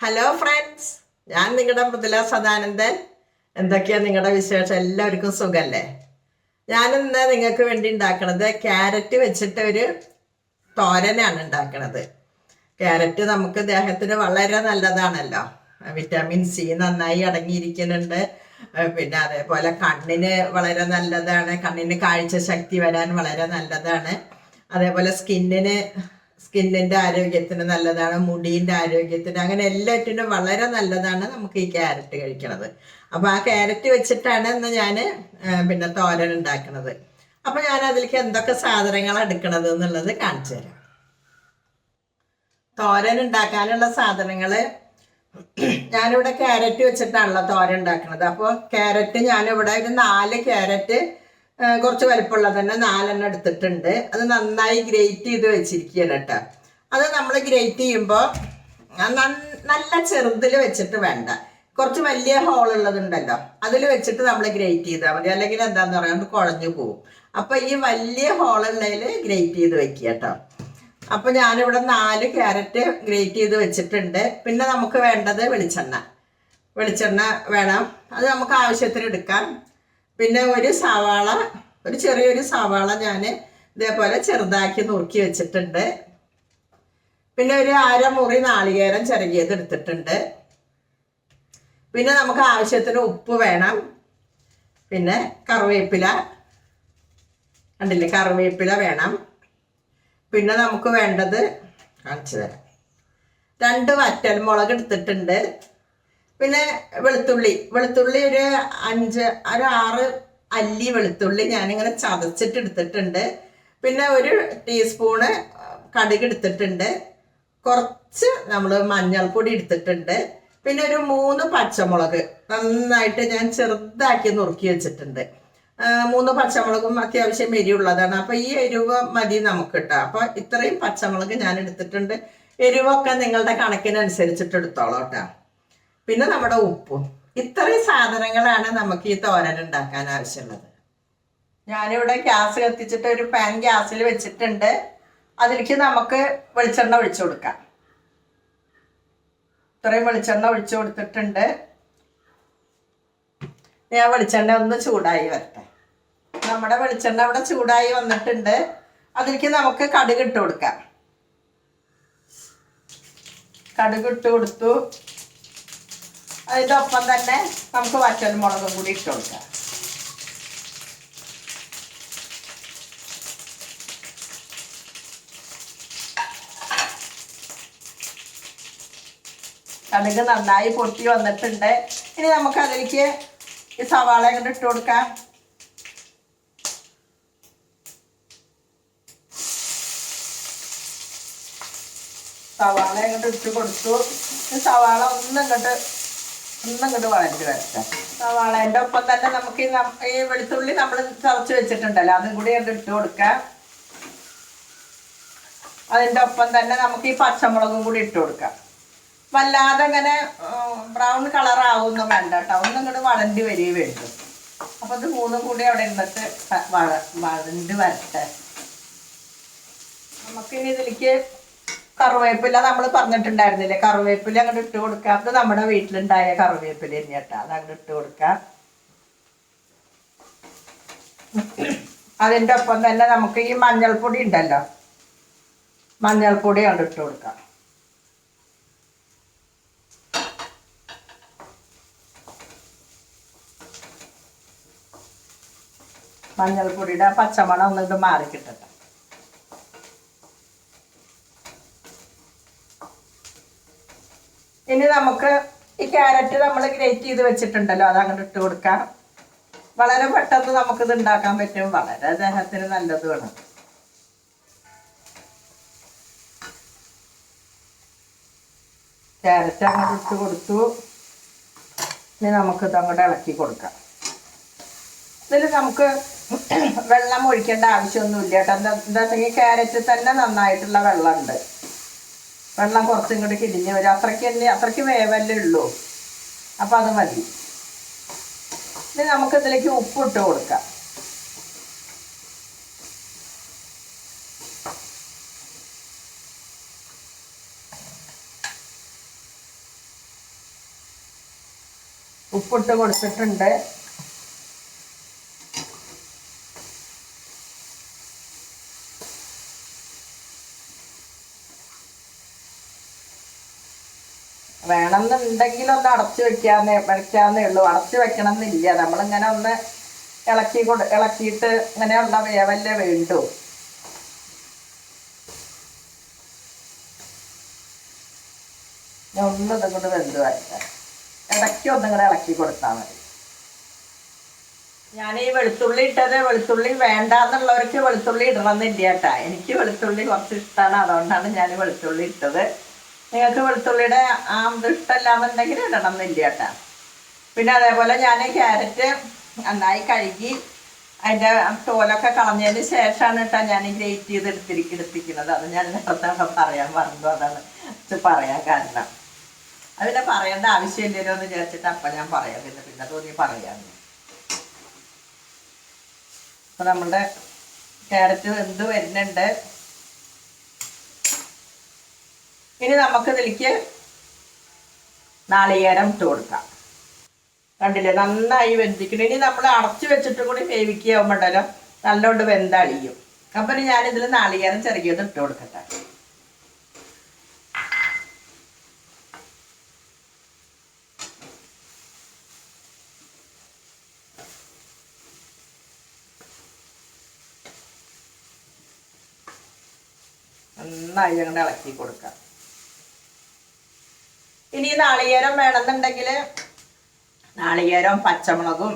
Hello friends ഞാൻ നിങ്ങളുടെ മൃദുല സദാനന്ദൻ. എന്തൊക്കെയാ നിങ്ങളുടെ വിശേഷം? എല്ലാവർക്കും സുഖല്ലേ? ഞാനിന്ന് നിങ്ങൾക്ക് വേണ്ടി ഉണ്ടാക്കണത് ക്യാരറ്റ് വെച്ചിട്ട് ഒരു തോരനാണ് ഉണ്ടാക്കണത്. ക്യാരറ്റ് നമുക്ക് ദേഹത്തിന് വളരെ നല്ലതാണല്ലോ. വിറ്റാമിൻ സി നന്നായി അടങ്ങിയിരിക്കുന്നുണ്ട്. പിന്നെ അതേപോലെ കണ്ണിന് വളരെ നല്ലതാണ്. കണ്ണിന് കാഴ്ച ശക്തി വരാൻ വളരെ നല്ലതാണ്. അതേപോലെ സ്കിന്നിന് സ്കിന്നിന്റെ ആരോഗ്യത്തിന് നല്ലതാണ് മുടീന്റെ ആരോഗ്യത്തിന് അങ്ങനെ എല്ലാറ്റിനും വളരെ നല്ലതാണ് നമുക്ക് ഈ ക്യാരറ്റ് കഴിക്കണത്. അപ്പോൾ ആ ക്യാരറ്റ് വെച്ചിട്ടാണ് ഇന്ന് ഞാൻ പിന്നെ തോരൻ ഉണ്ടാക്കുന്നത് അപ്പോൾ ഞാൻ അതിലേക്ക് എന്തൊക്കെ സാധനങ്ങൾ എടുക്കണത് എന്നുള്ളത് കാണിച്ചു തരാം. തോരൻ ഉണ്ടാക്കാനുള്ള സാധനങ്ങൾ ഞാനിവിടെ ക്യാരറ്റ് വെച്ചിട്ടാണല്ലോ തോരൻ ഉണ്ടാക്കുന്നത് അപ്പോൾ ക്യാരറ്റ് ഞാനിവിടെ ഒരു നാല് ക്യാരറ്റ് കുറച്ച് വലുപ്പമുള്ള തന്നെ നാലെണ്ണം എടുത്തിട്ടുണ്ട്. അത് നന്നായി ഗ്രേറ്റ് ചെയ്ത് വെച്ചിരിക്കുകയാണ് കേട്ടോ. അത് നമ്മൾ ഗ്രേറ്റ് ചെയ്യുമ്പോൾ നല്ല ചെറുതിൽ വെച്ചിട്ട് വേണ്ട. കുറച്ച് വലിയ ഹോൾ ഉള്ളതുണ്ടല്ലോ. അതിൽ വെച്ചിട്ട് നമ്മൾ ഗ്രേറ്റ് ചെയ്താൽ മതി. അല്ലെങ്കിൽ എന്താന്ന് പറയാണ്ട് കുഴഞ്ഞു പോകും അപ്പൊ ഈ വലിയ ഹോളുള്ളതിൽ ഗ്രേറ്റ് ചെയ്ത് വെക്കുക കേട്ടോ. അപ്പൊ ഞാനിവിടെ നാല് ക്യാരറ്റ് ഗ്രേറ്റ് ചെയ്ത് വെച്ചിട്ടുണ്ട്. പിന്നെ നമുക്ക് വേണ്ടത് വെളിച്ചെണ്ണ. വെളിച്ചെണ്ണ വേണം. അത് നമുക്ക് ആവശ്യത്തിന് എടുക്കാം. പിന്നെ ഒരു സവാള ഒരു ചെറിയൊരു സവാള ഞാൻ ഇതേപോലെ ചെറുതാക്കി നുറുക്കി വെച്ചിട്ടുണ്ട്. പിന്നെ ഒരു അരമുറി നാളികേരം ചെറുകിയത് എടുത്തിട്ടുണ്ട്. പിന്നെ നമുക്ക് ആവശ്യത്തിന് ഉപ്പ് വേണം. പിന്നെ കറിവേപ്പില കണ്ടില്ലേ? കറിവേപ്പില വേണം. പിന്നെ നമുക്ക് വേണ്ടത് കാണിച്ചു തരാം. രണ്ട് വറ്റൽ മുളക് എടുത്തിട്ടുണ്ട്. പിന്നെ വെളുത്തുള്ളി. വെളുത്തുള്ളി ഒരു അഞ്ച് ഒരു ആറ് അല്ലി വെളുത്തുള്ളി ഞാനിങ്ങനെ ചതച്ചിട്ട് എടുത്തിട്ടുണ്ട്. പിന്നെ ഒരു ടീസ്പൂണ് കടുക് എടുത്തിട്ടുണ്ട്. കുറച്ച് നമ്മൾ മഞ്ഞൾപ്പൊടി എടുത്തിട്ടുണ്ട്. പിന്നെ ഒരു മൂന്ന് പച്ചമുളക് നന്നായിട്ട് ഞാൻ ചെറുതാക്കി നുറുക്കി വെച്ചിട്ടുണ്ട്. മൂന്ന് പച്ചമുളകും അത്യാവശ്യം എരിവുള്ളതാണ്. അപ്പൊ ഈ എരിവ് മതി നമുക്ക് കേട്ടോ അപ്പൊ ഇത്രയും പച്ചമുളക് ഞാൻ എടുത്തിട്ടുണ്ട്. എരിവൊക്കെ നിങ്ങളുടെ കണക്കിനനുസരിച്ചിട്ട് എടുത്തോളാം കേട്ടോ. പിന്നെ നമ്മുടെ ഉപ്പും. ഇത്രയും സാധനങ്ങളാണ് നമുക്ക് ഈ തോരൻ ഉണ്ടാക്കാൻ ആവശ്യമുള്ളത്. ഞാനിവിടെ ഗ്യാസ് കത്തിച്ചിട്ട് ഒരു പാൻ ഗ്യാസിൽ വെച്ചിട്ടുണ്ട്. അതിലേക്ക് നമുക്ക് വെളിച്ചെണ്ണ ഒഴിച്ചു കൊടുക്കാം. ഇത്രയും വെളിച്ചെണ്ണ ഒഴിച്ചു കൊടുത്തിട്ടുണ്ട്. ഞാൻ വെളിച്ചെണ്ണ ഒന്ന് ചൂടായി വരട്ടെ. നമ്മുടെ വെളിച്ചെണ്ണ ഇവിടെ ചൂടായി വന്നിട്ടുണ്ട്. അതിലേക്ക് നമുക്ക് കടുക് ഇട്ട് കൊടുക്കാം. കടുക് ഇട്ട് കൊടുത്തു. ഒപ്പം തന്നെ നമുക്ക് വറ്റൽ മുളകും കൂടി ഇട്ട് കൊടുക്കാം. കടുക് നന്നായി പൊട്ടി വന്നിട്ടുണ്ട്. ഇനി നമുക്ക് അതിലേക്ക് ഈ സവാള കൊണ്ട് ഇട്ട് കൊടുക്കാം. സവാള അങ്ങോട്ട് ഇട്ട് കൊടുത്തു. സവാള ഒന്നും ഇങ്ങോട്ട് ഒന്നും ഇങ്ങോട്ട് സവാളേന്റെ ഒപ്പം തന്നെ നമുക്ക് ഈ വെളുത്തുള്ളി നമ്മൾ ചതച്ച് വെച്ചിട്ടുണ്ടല്ലോ. അതും കൂടി അങ്ങോട്ട് ഇട്ട് കൊടുക്കാം. അതിന്റെ ഒപ്പം തന്നെ നമുക്ക് ഈ പച്ചമുളകും കൂടി ഇട്ട് കൊടുക്കാം. വല്ലാതെ ഇങ്ങനെ ബ്രൗൺ കളർ ആവുമൊന്നും വേണ്ട കേട്ടോ. ഒന്നും ഇങ്ങോട്ട് വളണ്ടി വരികയും വേണ്ടു അപ്പോൾ ഇത് മൂന്നും കൂടി അവിടെ ഇരുന്നിട്ട് വള വളണ്ട് വരട്ടെ. നമുക്കിനി ഇതിലേക്ക് കറിവേപ്പില നമ്മൾ പറഞ്ഞിട്ടുണ്ടായിരുന്നില്ലേ? കറിവേപ്പില അങ്ങോട്ട് ഇട്ട് കൊടുക്കാം. അത് നമ്മുടെ വീട്ടിലുണ്ടായ കറിവേപ്പില തന്നെ കേട്ടോ. അത് അങ്ങോട്ട് ഇട്ട് കൊടുക്കാം. അതിന്റെ ഒപ്പം തന്നെ നമുക്ക് ഈ മഞ്ഞൾപ്പൊടി ഉണ്ടല്ലോ? മഞ്ഞൾപ്പൊടി അങ്ങോട്ട് ഇട്ട് കൊടുക്കാം. മഞ്ഞൾപ്പൊടിയുടെ പച്ചമണം ഒന്നിട്ട് മാറി കിട്ടട്ടെ ഇനി നമുക്ക് ഈ ക്യാരറ്റ് നമ്മൾ ഗ്രേറ്റ് ചെയ്ത് വെച്ചിട്ടുണ്ടല്ലോ അത് അങ്ങോട്ട് ഇട്ട് കൊടുക്കാം. വളരെ പെട്ടെന്ന് നമുക്കിത് ഉണ്ടാക്കാൻ പറ്റും. വളരെ ദേഹത്തിന് നല്ലതുമാണ്. ക്യാരറ്റ് അങ്ങോട്ട് ഇട്ട് കൊടുത്തു. ഇനി നമുക്കിത് അങ്ങോട്ട് ഇളക്കി കൊടുക്കാം. ഇതിൽ നമുക്ക് വെള്ളം ഒഴിക്കേണ്ട ആവശ്യമൊന്നുമില്ല കേട്ടോ. എന്താ എന്താ വെച്ചെങ്കിൽ ക്യാരറ്റ് തന്നെ നന്നായിട്ടുള്ള വെള്ളമുണ്ട്. വെള്ളം കുറച്ചും കൂടി കിഴിഞ്ഞ് വരും. അത്രയ്ക്ക് തന്നെ അത്രയ്ക്ക് വേവല്ലേ ഉള്ളൂ. അപ്പോൾ അത് മതി. ഇനി ഉപ്പ് ഉപ്പിട്ട് കൊടുക്കാം. ഉപ്പിട്ട് കൊടുത്തിട്ടുണ്ട്. വേണമെന്നുണ്ടെങ്കിൽ ഒന്ന് അടച്ചു വെക്കാന്ന് വെക്കാന്നേ ഉള്ളൂ. അടച്ചു വെക്കണം എന്നില്ല നമ്മളിങ്ങനെ ഒന്ന് ഇളക്കി കൊടു ഇളക്കിയിട്ട് ഇങ്ങനെയുള്ള വേവല്ലേ വേണ്ടു. ഞാൻ ഒന്നും ഇതും കൊണ്ട് വെന്ത് വരട്ടെ ഇടയ്ക്ക് ഒന്നും കൂടെ ഇളക്കി കൊടുത്താൽ മതി. ഞാൻ ഈ വെളുത്തുള്ളി ഇട്ടത് വെളുത്തുള്ളി വേണ്ടാന്നുള്ളവർക്ക് വെളുത്തുള്ളി ഇടണമെന്നില്ല കേട്ടാ. എനിക്ക് വെളുത്തുള്ളി കുറച്ച് ഇഷ്ടമാണ് അതുകൊണ്ടാണ് ഞാൻ വെളുത്തുള്ളി ഇട്ടത്. നിങ്ങൾക്ക് വെളുത്തുള്ളിയുടെ ആ ഇഷ്ടമല്ലാന്നുണ്ടെങ്കിൽ ഇടണം എന്നില്ല കേട്ടോ. പിന്നെ അതേപോലെ ഞാൻ ക്യാരറ്റ് നന്നായി കഴുകി അതിന്റെ തോലൊക്കെ കളഞ്ഞതിന് ശേഷമാണ് കേട്ടോ ഞാൻ ഗ്രേറ്റ് ചെയ്ത് എടുത്തിരി എടുത്തിരിക്കുന്നത്. അത് ഞാൻ നേരത്തെ പറയാൻ പറഞ്ഞു അതാണ് പറയാൻ കാരണം. അത് പിന്നെ പറയേണ്ട ആവശ്യമില്ലല്ലോ എന്ന് വിചാരിച്ചിട്ട് അപ്പം ഞാൻ പറയാം. പിന്നെ പിന്നെ തോന്നി പറയാം അപ്പം നമ്മുടെ ക്യാരറ്റ് എന്ത് വരുന്നുണ്ട്? ഇനി നമുക്ക് ഇതിലേക്ക് നാളികേരം ഇട്ട് കൊടുക്കാം. കണ്ടില്ലേ? നന്നായി വെന്തിക്കണം ഇനി നമ്മൾ അടച്ചു വെച്ചിട്ട് കൂടി വേവിക്കുകയാകുമ്പോണ്ടല്ലോ നല്ലോണ്ട് വെന്തളിയും. അപ്പം ഞാനിതിൽ നാളികേരം ചെറുകിയത് ഇട്ട് കൊടുക്കട്ടെ. നന്നായി ഞങ്ങൾ ഇളക്കി കൊടുക്കാം. ഇനി നാളികേരം വേണമെന്നുണ്ടെങ്കിൽ നാളികേരം പച്ചമുളകും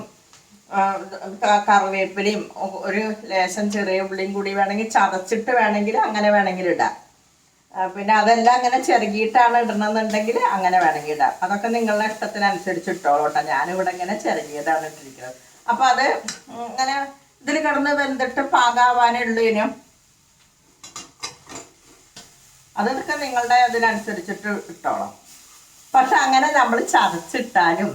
കറിവേപ്പിലയും ഒരു ലേശം ചെറിയ ഉള്ളിയും കൂടി വേണമെങ്കിൽ ചതച്ചിട്ട് വേണമെങ്കിൽ അങ്ങനെ വേണമെങ്കിൽ ഇടാം. പിന്നെ അതെല്ലാം അങ്ങനെ ചെറുകിയിട്ടാണ് ഇടണമെന്നുണ്ടെങ്കിൽ അങ്ങനെ വേണമെങ്കിൽ ഇടാം. അതൊക്കെ നിങ്ങളുടെ ഇഷ്ടത്തിനനുസരിച്ച് ഇട്ടോളൂ കേട്ടോ. ഞാനിവിടെ ഇങ്ങനെ ചെറുകിയതാണ് ഇട്ടിരിക്കുന്നത്. അപ്പം അത് ഇങ്ങനെ ഇതിൽ കിടന്ന് വെന്തിട്ട് പാകാവാനേ അതൊക്കെ നിങ്ങളുടെ അതിനനുസരിച്ചിട്ട് ഇട്ടോളാം. പക്ഷെ അങ്ങനെ നമ്മൾ ചതച്ചിട്ടാലും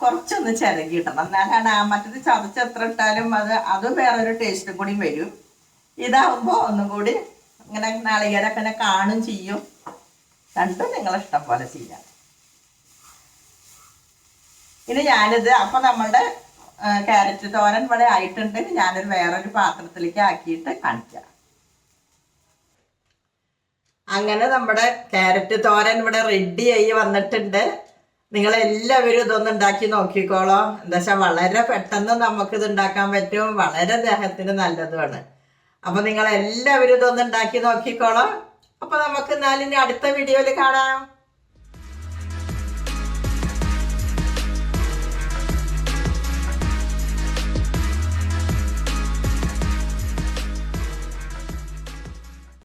കുറച്ചൊന്ന് ചിരകി ഇടണം എന്നാലാണ് ആ മറ്റത് ചതച്ച് എത്ര ഇട്ടാലും അത് അത് വേറൊരു ടേസ്റ്റും കൂടി വരും. ഇതാവുമ്പോൾ ഒന്നും കൂടി ഇങ്ങനെ നാളികേരൊക്കെ കാണും ചെയ്യും. രണ്ടും നിങ്ങൾ ഇഷ്ടം പോലെ ചെയ്യാം. ഇനി ഞാനിത് അപ്പം നമ്മളുടെ ക്യാരറ്റ് തോരൻ ഇവിടെ ആയിട്ടുണ്ട്. ഞാനൊരു വേറൊരു പാത്രത്തിലേക്ക് ആക്കിയിട്ട് കാണിക്കാം. അങ്ങനെ നമ്മുടെ ക്യാരറ്റ് തോരൻ ഇവിടെ റെഡി ആയി വന്നിട്ടുണ്ട്. നിങ്ങൾ എല്ലാവരും ഇതൊന്നും ഉണ്ടാക്കി നോക്കിക്കോളോ. എന്താ വെച്ചാൽ വളരെ പെട്ടെന്ന് നമുക്ക് ഇത് ഉണ്ടാക്കാൻ പറ്റും. വളരെ ദേഹത്തിന് നല്ലതുമാണ്. അപ്പൊ നിങ്ങൾ എല്ലാവരും ഇതൊന്നും ഉണ്ടാക്കി നോക്കിക്കോളോ. അപ്പൊ നമുക്ക് എന്നാലിനി അടുത്ത വീഡിയോയിൽ കാണാം.